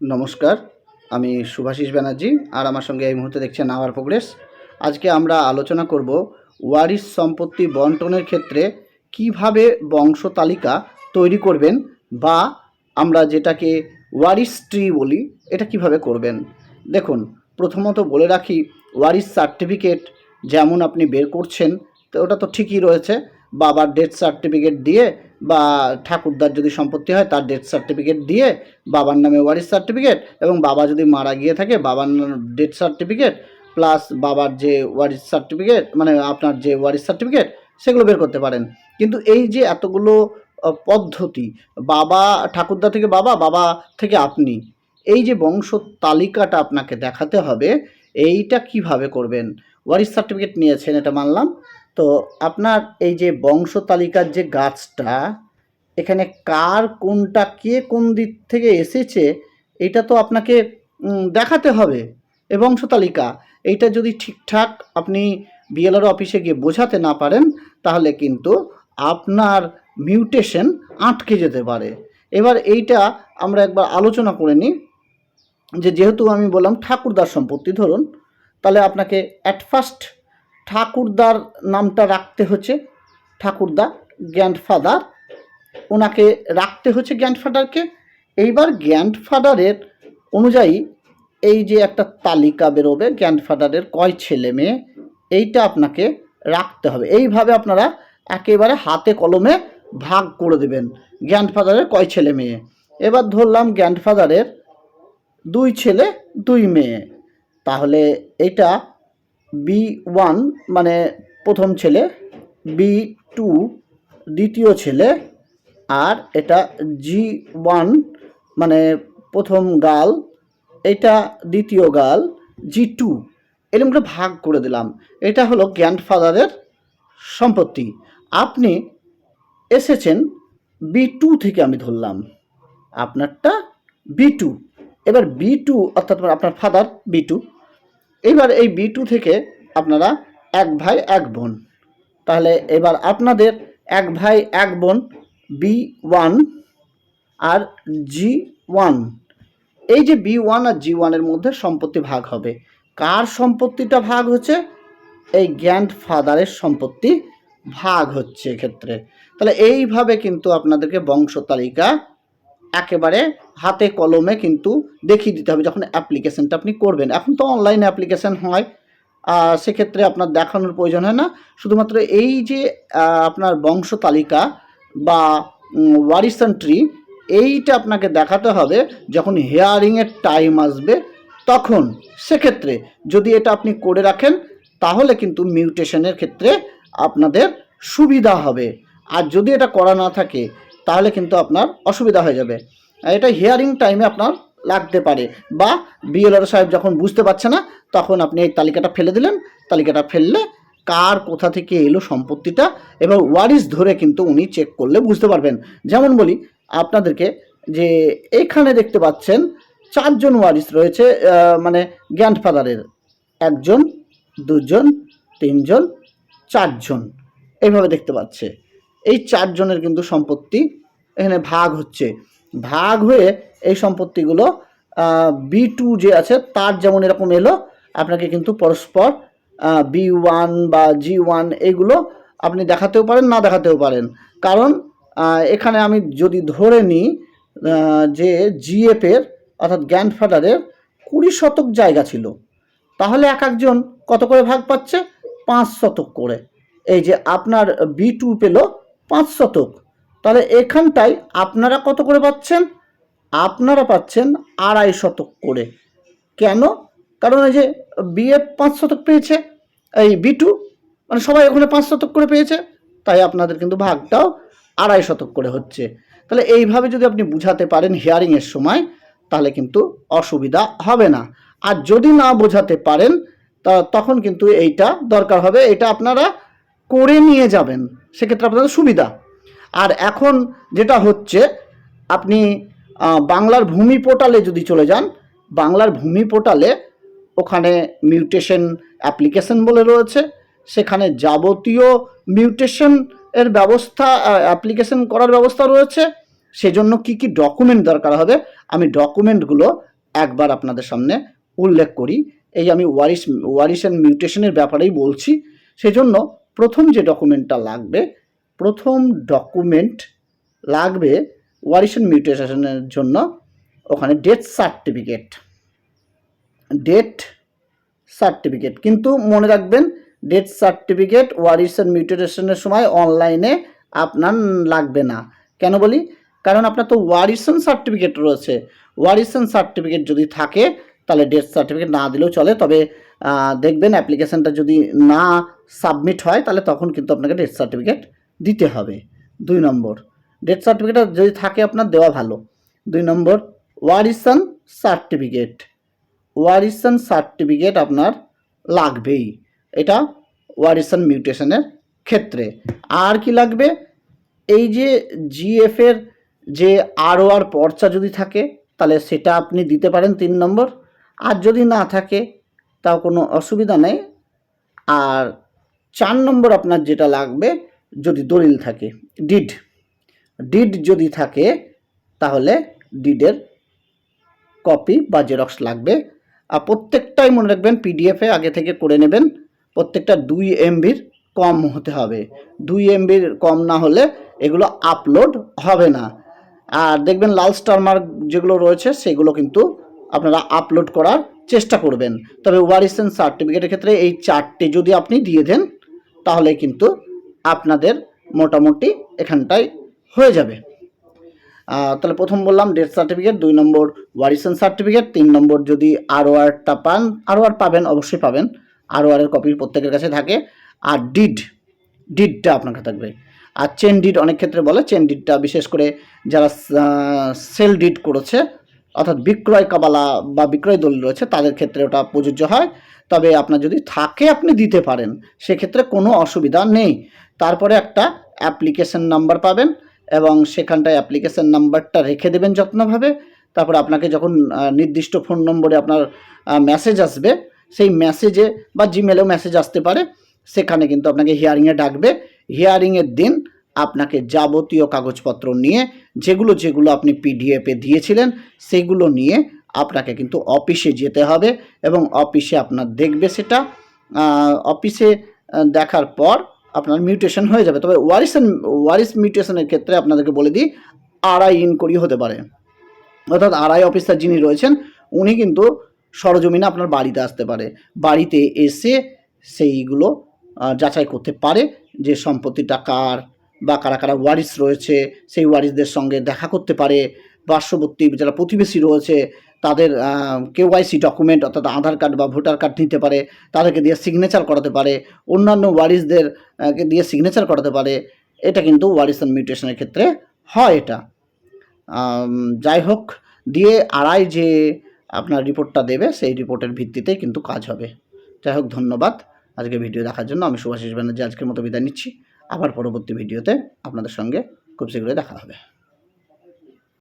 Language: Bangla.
নমস্কার, আমি শুভাশিস ব্যানার্জি আর আমার সঙ্গে এই মুহূর্তে দেখছেন আওয়ার প্রোগ্রেস আজকে আমরা আলোচনা করব ওয়ারিস সম্পত্তি বন্টনের ক্ষেত্রে কীভাবে বংশ তালিকা তৈরি করবেন বা আমরা যেটাকে ওয়ারিশ ট্রি বলি, এটা কীভাবে করবেন। দেখুন, প্রথমত বলে রাখি ওয়ারিস সার্টিফিকেট যেমন আপনি বের করছেন, তো ওটা তো ঠিকই রয়েছে, বাবার ডেথ সার্টিফিকেট দিয়ে বা ঠাকুরদার যদি সম্পত্তি হয়, তার ডেথ সার্টিফিকেট দিয়ে বাবার নামে ওয়ারিশ সার্টিফিকেট এবং বাবা যদি মারা গিয়ে থাকে, বাবার ডেথ সার্টিফিকেট প্লাস বাবার যে ওয়ারিশ সার্টিফিকেট মানে আপনার যে ওয়ারিশ সার্টিফিকেট সেগুলো বের করতে পারেন। কিন্তু এই যে এতগুলো পদ্ধতি, বাবা ঠাকুরদা থেকে বাবা বাবা থেকে আপনি, এই যে বংশ তালিকাটা আপনাকে দেখাতে হবে, এইটা কীভাবে করবেন? ওয়ারিশ সার্টিফিকেট নিয়েছেন, এটা মানলাম। তো আপনার এই যে বংশ তালিকার যে গাছটা, এখানে কার কোনটা কে কোন দিক থেকে এসেছে, এটা তো আপনাকে দেখাতে হবে। এ বংশ তালিকা, এইটা যদি ঠিকঠাক আপনি বিএলআর অফিসে গিয়ে বোঝাতে না পারেন, তাহলে কিন্তু আপনার মিউটেশন আটকে যেতে পারে। এবার এইটা আমরা একবার আলোচনা করে নিই, যে যেহেতু আমি বললাম ঠাকুরদার সম্পত্তি ধরুন, তাহলে আপনাকে অ্যাট ফার্স্ট ঠাকুরদার নামটা রাখতে হচ্ছে ঠাকুরদা গ্র্যান্ডফাদার ওনাকে রাখতে হচ্ছে গ্র্যান্ডফাদারকে এইবার গ্র্যান্ডফাদারের অনুযায়ী এই যে একটা তালিকা বেরোবে গ্র্যান্ডফাদারের কয় ছেলে মেয়ে, এইটা আপনাকে রাখতে হবে। এইভাবে আপনারা একেবারে হাতে কলমে ভাগ করে দেবেন গ্র্যান্ডফাদারের কয় ছেলে মেয়ে। এবার ধরলাম গ্র্যান্ডফাদারের দুই ছেলে, দুই মেয়ে। তাহলে এটা বি ওয়ান মানে প্রথম ছেলে, বি টু দ্বিতীয় ছেলে, আর এটা জি ওয়ান মানে প্রথম গাল, এটা দ্বিতীয় গাল, জি টু। এরকম করে ভাগ করে দিলাম। এটা হলো গ্র্যান্ডফাদারের সম্পত্তি। আপনি এসেছেন বি টু থেকে আমি ধরলাম। আপনারটা বি টু। এবার বি টু অর্থাৎ আপনার ফাদার বি টু। এইবার এই বি টু থেকে আপনারা এক ভাই, এক বোন। তাহলে এবার আপনাদের এক ভাই, এক বোন বি ওয়ান আর জি ওয়ান এই যে বি ওয়ান আর জি ওয়ানের মধ্যে সম্পত্তি ভাগ হবে। কার সম্পত্তিটা ভাগ হচ্ছে? এই গ্র্যান্ড ফাদারের সম্পত্তি ভাগ হচ্ছে এক্ষেত্রে। তাহলে এইভাবে কিন্তু আপনাদেরকে বংশ তালিকা একেবারে হাতে কলমে কিন্তু দেখিয়ে দিতে হবে যখন অ্যাপ্লিকেশানটা আপনি করবেন। এখন তো অনলাইন অ্যাপ্লিকেশান হয় সেক্ষেত্রে আপনার দেখানোর প্রয়োজন হয় না। শুধুমাত্র এই যে আপনার বংশ তালিকা বা ওয়ারিসান ট্রি এইটা আপনাকে দেখাতে হবে যখন হেয়ারিংয়ের টাইম আসবে তখন। সেক্ষেত্রে যদি এটা আপনি করে রাখেন, তাহলে কিন্তু মিউটেশনের ক্ষেত্রে আপনাদের সুবিধা হবে। আর যদি এটা করা না থাকে তাহলে কিন্তু আপনার অসুবিধা হয়ে যাবে। এটা হিয়ারিং টাইমে আপনার লাগতে পারে বা বিএলআর সাহেব যখন বুঝতে পারছে না, তখন আপনি এই তালিকাটা ফেলে দিলেন। তালিকাটা ফেললে কার কোথা থেকে এলো সম্পত্তিটা এবং ওয়ারিস ধরে কিন্তু উনি চেক করলে বুঝতে পারবেন। যেমন বলি, আপনাদেরকে যে এখানে দেখতে পাচ্ছেন চারজন ওয়ারিস রয়েছে মানে গ্র্যান্ডফাদারের একজন, দুজন, তিনজন, চারজন। এইভাবে দেখতে পাচ্ছে। এই চারজনের কিন্তু সম্পত্তি এখানে ভাগ হচ্ছে। ভাগ হয়ে এই সম্পত্তিগুলো বি টু যে আছে, তার যেমন এরকম এলো, আপনাকে কিন্তু পরস্পর বি ওয়ান বা জি ওয়ান এগুলো আপনি দেখাতেও পারেন, না দেখাতেও পারেন। কারণ এখানে আমি যদি ধরে নিই যে জিএফের অর্থাৎ গ্র্যান্ডফাদারের কুড়ি শতক জায়গা ছিল। তাহলে এক একজন কত করে ভাগ পাচ্ছে? পাঁচ শতক করে। এই যে আপনার বি টু পেল পাঁচ শতক। তাহলে এখানটায় আপনারা কত করে পাচ্ছেন? আপনারা পাচ্ছেন আড়াই শতক করে। কেন? কারণ এই যে বিএ পাঁচ শতক পেয়েছে, এই বি টু মানে সবাই ওখানে পাঁচ শতক করে পেয়েছে, তাই আপনাদের কিন্তু ভাগটাও আড়াই শতক করে হচ্ছে। তাহলে এইভাবে যদি আপনি বুঝাতে পারেন হিয়ারিংয়ের সময়, তাহলে কিন্তু অসুবিধা হবে না। আর যদি না বোঝাতে পারেন, তা তখন কিন্তু এইটা দরকার হবে, এটা আপনারা করে নিয়ে যাবেন। সেক্ষেত্রে আপনাদের সুবিধা। আর এখন যেটা হচ্ছে, আপনি বাংলার ভূমি পোর্টালে যদি চলে যান, বাংলার ভূমি পোর্টালে ওখানে মিউটেশন অ্যাপ্লিকেশন বলে রয়েছে। সেখানে যাবতীয় মিউটেশন এর ব্যবস্থা অ্যাপ্লিকেশন করার ব্যবস্থা রয়েছে। সেজন্য কি কি ডকুমেন্ট দরকার হবে, আমি ডকুমেন্টগুলো একবার আপনাদের সামনে উল্লেখ করি। এই আমি ওয়ারিস ওয়ারিস অ্যান্ড মিউটেশনের ব্যাপারেই বলছি, সেজন্য প্রথম যে ডকুমেন্টটা লাগবে প্রথম ডকুমেন্ট লাগবে ওয়ারিশন মিউটেশনের জন্য, ওখানে ডেথ সার্টিফিকেট ডেথ সার্টিফিকেট কিন্তু মনে রাখবেন ডেথ সার্টিফিকেট ওয়ারিশন মিউটেশনের সময় অনলাইনে আপনার লাগবে না। কেন বলি? কারণ আপনার তো ওয়ারিশন সার্টিফিকেট রয়েছে। ওয়ারিশন সার্টিফিকেট যদি থাকে, তাহলে ডেথ সার্টিফিকেট না দিলেও চলে। তবে দেখবেন অ্যাপ্লিকেশনটা যদি না সাবমিট হয়, তাহলে তখন কিন্তু আপনাকে ডেথ সার্টিফিকেট দিতে হবে। দুই নম্বর ডেথ সার্টিফিকেট যদি থাকে আপনার দেওয়া ভালো। দুই নম্বর ওয়ারিসন সার্টিফিকেট ওয়ারিসন সার্টিফিকেট আপনার লাগবেই। এটা ওয়ারিসন মিউটেশনের ক্ষেত্রে। আর কি লাগবে? এই যে জিএফের যে আরও আর পর্চা যদি থাকে, তাহলে সেটা আপনি দিতে পারেন তিন নম্বর। আর যদি না থাকে, তাও কোনো অসুবিধা নেই। আর চার নম্বর আপনার যেটা লাগবে যদি দলিল থাকে ডিড ডিড যদি থাকে, তাহলে ডিডের কপি বা জেরক্স লাগবে। আর প্রত্যেকটাই মনে রাখবেন পিডিএফে আগে থেকে করে নেবেন। প্রত্যেকটা দুই এমবির কম হতে হবে। দুই এমবির কম না হলে এগুলো আপলোড হবে না। আর দেখবেন লাল স্টার মার্ক যেগুলো রয়েছে, সেগুলো কিন্তু আপনারা আপলোড করার চেষ্টা করবেন। তবে ওয়ারিসেন সার্টিফিকেটের ক্ষেত্রে এই চারটে যদি আপনি দিয়ে দেন, তাহলে কিন্তু আপনাদের মোটামুটি এখানটায় হয়ে যাবে। তাহলে প্রথম বললাম ডেথ সার্টিফিকেট দুই নম্বর ওয়ারিসন সার্টিফিকেট তিন নম্বর যদি আরও আরটা পান আরও আর পাবেন, অবশ্যই পাবেন। আরও আরের কপি প্রত্যেকের কাছে থাকে। আর ডিড ডিডটা আপনার কাছে থাকবে। আর চেন ডিড অনেক ক্ষেত্রে বলে চেন ডিডটা বিশেষ করে যারা সেল ডিড করেছে, অর্থাৎ বিক্রয় কাবালা বা বিক্রয় দলিল রয়েছে, তাদের ক্ষেত্রে ওটা প্রযোজ্য হয়। তবে আপনার যদি থাকে আপনি দিতে পারেন, সেক্ষেত্রে কোনো অসুবিধা নেই। তারপরে একটা অ্যাপ্লিকেশন নাম্বার পাবেন এবং সেখানটায় অ্যাপ্লিকেশন নাম্বারটা রেখে দেবেন যত্নভাবে। তারপর আপনাকে যখন নির্দিষ্ট ফোন নম্বরে আপনার মেসেজ আসবে, সেই মেসেজে বা জিমেলেও মেসেজ আসতে পারে। সেখানে কিন্তু আপনাকে হিয়ারিংয়ে ডাকবে। হিয়ারিংয়ের দিন আপনাকে যাবতীয় কাগজপত্র নিয়ে যেগুলো যেগুলো আপনি পিডিএফে দিয়েছিলেন, সেগুলো নিয়ে আপনাকে কিন্তু অফিসে যেতে হবে এবং অফিসে আপনার দেখবে সেটা অফিসে দেখার পর আপনার মিউটেশন হয়ে যাবে। তবে ওয়ারিসন ওয়ারিস মিউটেশনের ক্ষেত্রে আপনাদেরকে বলে দিই আড়াই ইনকোয়ারি হতে পারে। অর্থাৎ আড়াই অফিসার যিনি রয়েছেন, উনি কিন্তু সরজমিনে আপনার বাড়িতে আসতে পারে। বাড়িতে এসে সেইগুলো যাচাই করতে পারে যে সম্পত্তিটা কার বা কারা কারা ওয়ারিস রয়েছে, সেই ওয়ারিসদের সঙ্গে দেখা করতে পারে। পার্শ্ববর্তী যারা প্রতিবেশী রয়েছে, তাদের কেওয়াইসি ডকুমেন্ট অর্থাৎ আধার কার্ড বা ভোটার কার্ড নিতে পারে, তাদেরকে দিয়ে সিগনেচার করাতে পারে, অন্যান্য ওয়ারিসদের দিয়ে সিগনেচার করাতে পারে, এটা কিন্তু ওয়ারিস অ্যান্ড মিউটেশনের ক্ষেত্রে হয় এটা। যাই হোক, দিয়ে আড়াই যে আপনার রিপোর্টটা দেবে, সেই রিপোর্টের ভিত্তিতেই কিন্তু কাজ হবে। যাই হোক, ধন্যবাদ। আজকে ভিডিও দেখার জন্য আমি সুভাষিস ব্যানার্জি আজকের মতো বিদায় নিচ্ছি। আবার পরবর্তী ভিডিওতে আপনাদের সঙ্গে খুব শীঘ্রই দেখা হবে।